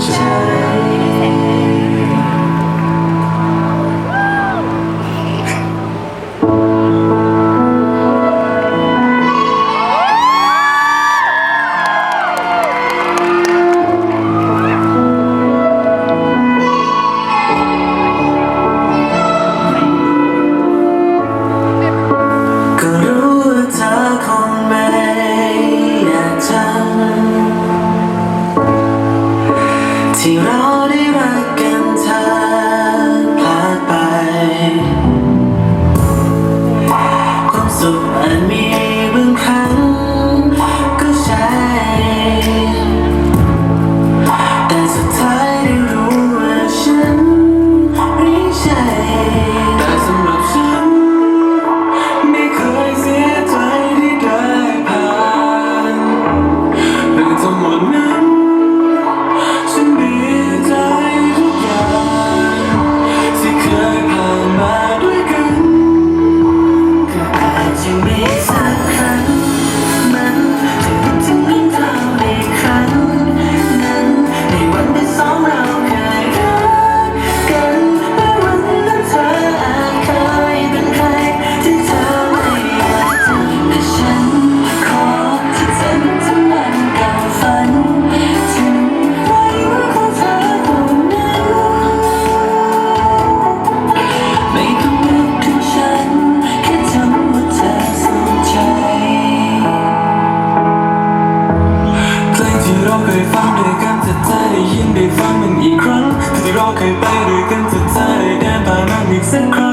child. ที่เราได้รักกันเธอพลาดไป ความสุขอันมี เคยไปด้วยกันสุดท้ายได้เดินผ่านมันอีกสักครั้ง